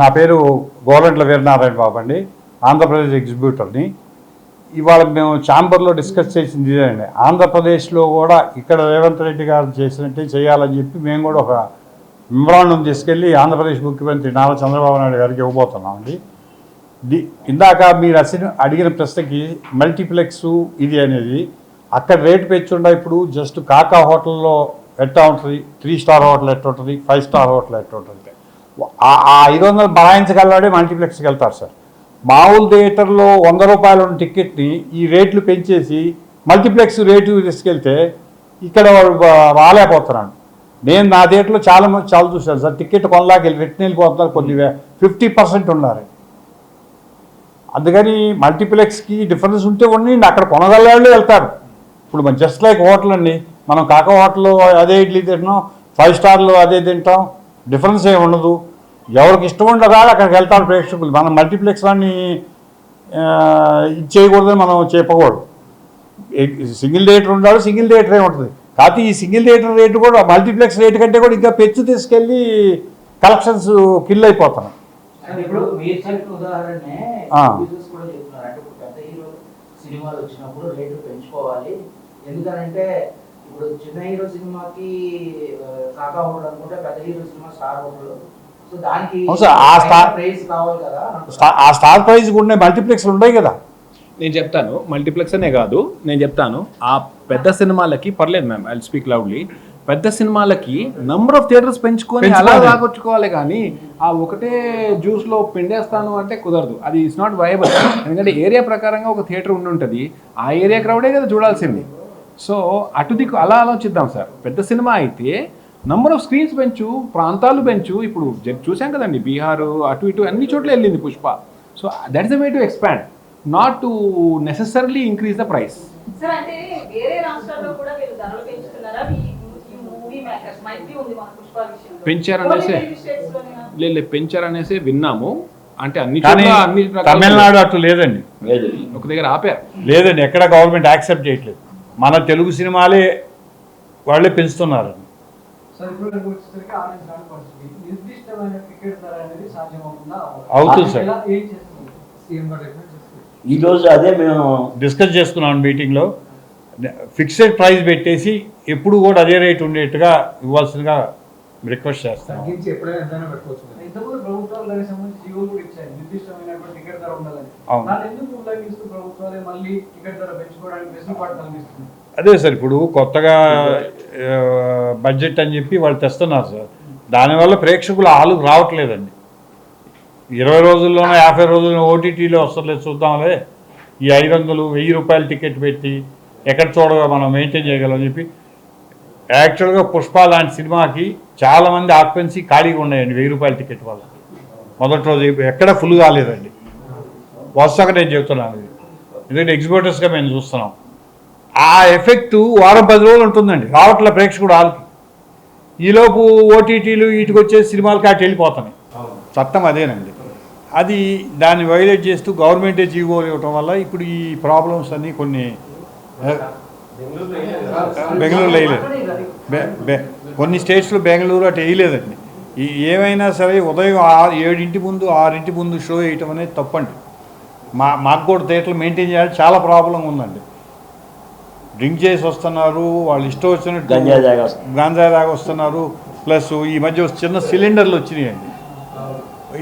నా పేరు గోరంట్ల వీరనారాయణ బాబు అండి. ఆంధ్రప్రదేశ్ ఎగ్జిబ్యూటర్ని. ఇవాళ మేము ఛాంబర్లో డిస్కస్ చేసింది ఇదేనండి. ఆంధ్రప్రదేశ్లో కూడా ఇక్కడ రేవంత్ రెడ్డి గారు చేసినట్టే చేయాలని చెప్పి మేము కూడా ఒక మెమరాండం తీసుకెళ్ళి ఆంధ్రప్రదేశ్ ముఖ్యమంత్రి నారా చంద్రబాబు నాయుడు గారికి ఇవ్వబోతున్నామండి. ఇందాక మీరు అసలు అడిగిన ప్రశ్నకి మల్టీప్లెక్స్ ఇది అనేది అక్కడ రేటు పెంచుండా ఇప్పుడు జస్ట్ కాకా హోటల్లో ఎట్టా ఉంటుంది? త్రీ స్టార్ హోటల్ ఎట్ట ఉంటుంది? ఫైవ్ స్టార్ హోటల్ ఎట్ట ఉంటుంది? ఆ ఐదు వందలు బలాయించగలవాడే మల్టీప్లెక్స్కి వెళ్తారు సార్. మామూలు థియేటర్లో వంద రూపాయలు ఉన్న టికెట్ని ఈ రేట్లు పెంచేసి మల్టీప్లెక్స్ రేటు తీసుకెళ్తే ఇక్కడ వాడు రాలేకపోతున్నాడు నేను నా థియేటర్లో చాలా మంది చాలా చూశాను సార్. టికెట్ కొనలాకి వెళ్ళి రిటర్న్ వెళ్ళిపోతున్నారు కొన్ని ఫిఫ్టీ పర్సెంట్ ఉన్నారు. అందుకని మల్టీప్లెక్స్కి డిఫరెన్స్ ఉంటే ఉండి అక్కడ కొనగలవాళ్ళు వెళ్తారు. ఇప్పుడు మన జస్ట్ లైక్ హోటల్ అండి. మనం కాక హోటల్లో అదే ఇడ్లీ తింటాం ఫైవ్ స్టార్లో అదే తింటాం. డిఫరెన్స్ ఏమి ఉండదు. ఎవరికి ఇష్టం ఉండదు అక్కడికి వెళ్తారు ప్రేక్షకులు. మనం మల్టీప్లెక్స్ వాడిని ఆ, ఇది చేయకూడదని మనం చెప్పకూడదు. సింగిల్ థియేటర్ ఉండాలి సింగిల్ థియేటరే ఉంటుంది. కాకపోతే ఈ సింగిల్ థియేటర్ రేటు కూడా మల్టీప్లెక్స్ రేటు కంటే కూడా ఇంకా పెంచు తీసుకెళ్ళి కలెక్షన్స్ కిల్ అయిపోతున్నాయి. సినిమాలు వచ్చినప్పుడు పెంచుకోవాలి. ఎందుకనంటే ఇప్పుడు చిన్న హీరో సినిమాకి ఆ, కాకా హోటల్ అనుకుంటే పెద్ద hero cinema star hotel so దానికి ఆ స్టార్- ప్రైస్ కావాలి కదా స్టా- ఆ స్టార్ ప్రైజ్ మల్టీప్లెక్స్లు ఉన్నాయి కదా. నేను చెప్తాను మల్టీప్లెక్స్ అనే కాదు నేను చెప్తాను ఆ పెద్ద సినిమాలకి పర్లేదు మ్యామ్ ఐ స్పీక్ లౌడ్లీ పెద్ద సినిమాలకి నంబర్ ఆఫ్ థియేటర్స్ పెంచుకొని అలా పెంచుకోవాలి. రాకొచ్చుకోవాలి కానీ ఆ ఒకటే జ్యూస్లో పిండేస్తాను అంటే కుదరదు. అది ఇట్స్ నాట్ వయబుల్ ఎందుకంటే ఏరియా ప్రకారంగా ఒక థియేటర్ ఉండి ఉంటుంది. ఆ ఏరియా క్రౌడే కదా చూడాల్సింది. సో అటు దిక్కు అలా ఆలోచిద్దాం సార్. పెద్ద సినిమా అయితే నంబర్ ఆఫ్ స్క్రీన్స్ పెంచు ప్రాంతాలు పెంచు. ఇప్పుడు చూసాం కదండి బీహార్ అటు ఇటు అన్ని చోట్ల వెళ్ళింది Pushpa. So that is the way to expand not to necessarily increase the price sir అంటే వేరే రాష్ట్రాల్లో కూడా వీళ్ళు ధరలు పెంచుతున్నారా? ఈ ఈ మూవీ మేకర్స్ మైత్రి ఉంది మన పుష్ప విషయంలో. పెంచారనేసి-? లేదు లేదు, పెంచారనేసి విన్నాము. అంటే అన్ని అన్ని రకాల- తమిళనాడు అటు లేదండి. ఒక దగ్గర ఆపారు. లేదండి ఎక్కడ గవర్నమెంట్ యాక్సెప్ట్ చేయట్లేదు. మన తెలుగు సినిమాలే వాళ్ళే పెంచుతున్నారు. అవుతుంది సార్. ఎలా ఏం చేస్తుంది? సీఎం గారు రికమెండ్ చేస్తారు ఈరోజు అదే మేము డిస్కస్ చేసుకున్నాం మీటింగ్లో. ఫిక్స్డ్ ప్రైస్ పెట్టేసి ఎప్పుడు కూడా అదే రేట్ ఉండేట్టుగా ఇవ్వాల్సిందిగా రిక్వెస్ట్ చేస్తాం అవును. ప్రభుత్వాలే మళ్ళీ టికెట్ ధర పెంచుకోవడానికి వెసులుబాటు అదే సార్ ఇప్పుడు కొత్తగా బడ్జెట్ అని చెప్పి వాళ్ళు తెస్తున్నారు సార్. దానివల్ల ప్రేక్షకులు ఆలు రావట్లేదండి. ఇరవై రోజుల్లోనో యాభై రోజుల్లో ఓటీటీలో వస్తలేదు చూద్దాంలే. ఈ ఐదు వందలు వెయ్యి రూపాయల టికెట్ పెట్టి ఎక్కడ చూడగా మనం మెయింటైన్ చేయగలం అని చెప్పి. యాక్చువల్గా పుష్ప లాంటి సినిమాకి చాలామంది ఆక్యుపెన్సీ ఖాళీగా ఉన్నాయండి వెయ్యి రూపాయల టికెట్ వల్ల. మొదటి రోజు ఎక్కడ ఫుల్ కాలేదండి. వరుసగా నేను చెప్తున్నాను. ఇది. ఎందుకంటే ఎగ్జిబిటర్స్గా మేము చూస్తున్నాం. ఆ ఎఫెక్ట్ వారం పది రోజులు ఉంటుందండి. రావట్లే ప్రేక్షకుడు హాల్కి. ఈలోపు ఓటీటీలు వీటికి వచ్చే సినిమాలకి అటు వెళ్ళిపోతున్నాయి. చట్టం అదేనండి. అది దాన్ని వైలేట్ చేస్తూ గవర్నమెంటే జీవో ఇవ్వటం వల్ల ఇప్పుడు ఈ ప్రాబ్లమ్స్ అన్నీ కొన్ని బెంగళూరులో వేయలేదు. కొన్ని స్టేట్స్లో బెంగళూరు అటు వేయలేదండి. ఏమైనా సరే ఉదయం ఆరు ఏడింటి ముందు ఆరింటి ముందు షో వేయటం అనేది తప్పండి. మా మాకు కూడా థియేటర్లు మెయింటైన్ చేయాలి. చాలా ప్రాబ్లం ఉందండి. డ్రింక్ చేసి వస్తున్నారు వాళ్ళు ఇష్టం వచ్చినట్టు గంజా వస్తున్నారు. దాకా వస్తున్నారు. ప్లస్ ఈ మధ్య చిన్న సిలిండర్లు వచ్చినాయండి.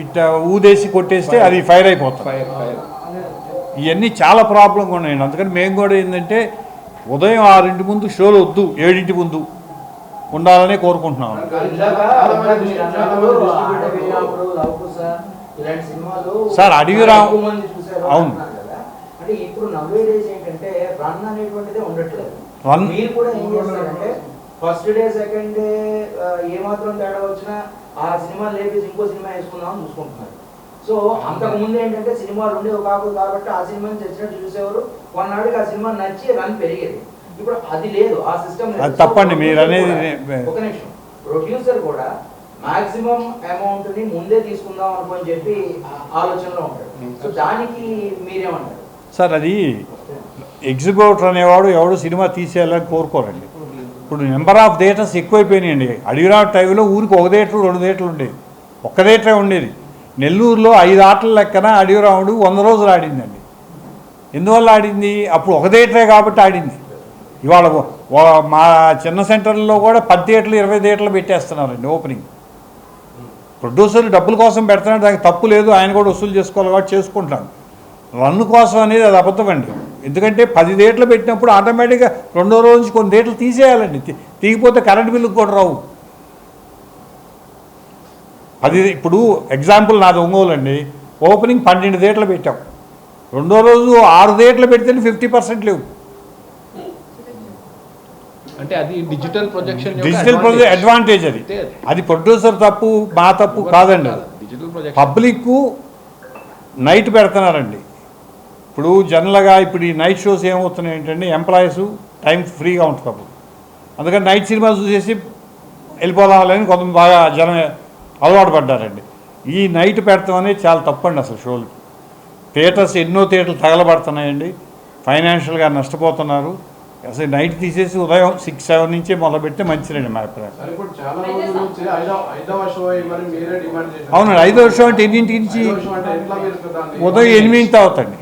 ఇట్లా ఊదేసి కొట్టేస్తే అది ఫైర్ అయిపోతుంది. ఇవన్నీ చాలా ప్రాబ్లంగా ఉన్నాయండి. అందుకని మేము కూడా ఏంటంటే ఉదయం ఆరింటి ముందు షోలు వద్దు ఏడింటి ముందు ఉండాలని కోరుకుంటున్నాం. ఇందాక మీరు అన్నప్పుడు అడవి వీరాపుడు, లవకుశ ఇలాంటి సినిమాలు సార్, అడవి రా- అవును. అంటే ఇప్పుడు నవ్వే డేస్ ఏంటంటే రన్ అనేటువంటిదే ఉండట్లేదు. మీరు కూడా ఏం చేస్తారంటే ఫస్ట్ డే సెకండ్ డే ఏమాత్రం తేడా వచ్చినా ఆ సినిమా లేపేసి ఇంకో సినిమా వేసుకుందాం అని చూసుకుంటున్నారు. సో అంతకు ముందు ఏంటంటే సినిమాలు ఉండేవి కాదు కాబట్టి ఆ సినిమాని తెచ్చినట్టు చూసేవారు. కొన్నాళ్ళకి ఆ సినిమా నచ్చి రన్ పెరిగేది. ఇప్పుడు అది లేదు ఆ సిస్టమ్ అది తప్పండి, మీరు అనేది ఒక నిమిషం. ప్రొడ్యూసర్ కూడా మాక్సిమం అమౌంట్ని ముందే తీసుకుందాం అనుకోని చెప్పి ఆలోచనలో ఉంటాడు. సో దానికి మీరేమంటారు? సార్ అది ఎగ్జిబ్యూటర్ అనేవాడు ఎవడు సినిమా తీసేయాలని కోరుకోరండి. ఇప్పుడు నెంబర్ ఆఫ్ థియేటర్స్ ఎక్కువైపోయినాయండి. అడిగిరా టైంలో ఊరికి ఒక థియేటర్ రెండు థియేటర్లు ఉండేవి. ఒక్క థియేటరే ఉండేది. నెల్లూరులో ఐదు ఆటల లెక్కన అడిగిరాముడు వంద రోజులు ఆడిందండి. ఎందువల్ల ఆడింది? అప్పుడు ఒక థియేటరే కాబట్టి ఆడింది. ఇవాళ మా చిన్న సెంటర్లో కూడా పది థియేటర్లు ఇరవై థియేటర్లు పెట్టేస్తున్నారండి ఓపెనింగ్ ప్రొడ్యూసర్లు డబ్బుల కోసం పెడుతున్నాడు దానికి తప్పు లేదు ఆయన కూడా వసూలు చేసుకోవాలి కాబట్టి చేసుకుంటాడు రన్ను కోసం అనేది అది అబద్ధం అండి. ఎందుకంటే పది డేట్లు పెట్టినప్పుడు ఆటోమేటిక్గా రెండో రోజు నుంచి కొన్ని డేట్లు తీసేయాలండి. తీగిపోతే కరెంట్ బిల్లుకి కూడా రావు. అది ఇప్పుడు ఎగ్జాంపుల్ నాది ఒంగోలు అండి. ఓపెనింగ్ పన్నెండు థియేటర్లు పెట్టాం. రెండో రోజు ఆరు థియేటర్లు పెడితేనే ఫిఫ్టీ పర్సెంట్ లేవు. అంటే అది digital projection digital project advantage అది. అది. ప్రొడ్యూసర్ తప్పు మా తప్పు కాదండి. పబ్లిక్ నైట్ పెడుతున్నారండి ఇప్పుడు జనరల్గా ఇప్పుడు ఈ నైట్ షోస్ ఏమవుతున్నాయి ఏంటంటే ఎంప్లాయీస్ టైం ఫ్రీగా ఉంటుంది అప్పుడు అందుకని నైట్ సినిమా చూసేసి వెళ్ళిపోదామని కొంత బాగా జనం అలవాటు పడ్డారండి. ఈ నైట్ పెడతాం అనేది చాలా తప్పండి అసలు షోలు థియేటర్స్ ఎన్నో థియేటర్లు తగలబడుతున్నాయండి. ఫైనాన్షియల్గా నష్టపోతున్నారు. అసలు నైట్ తీసేసి ఉదయం సిక్స్ సెవెన్ నుంచే మొదలుపెడితే మంచిదండి మా అభిప్రాయం. అవునండి ఐదో షో అంటే ఎన్నింటి నుంచి? ఉదయం ఎనిమిదింటి అవుతండి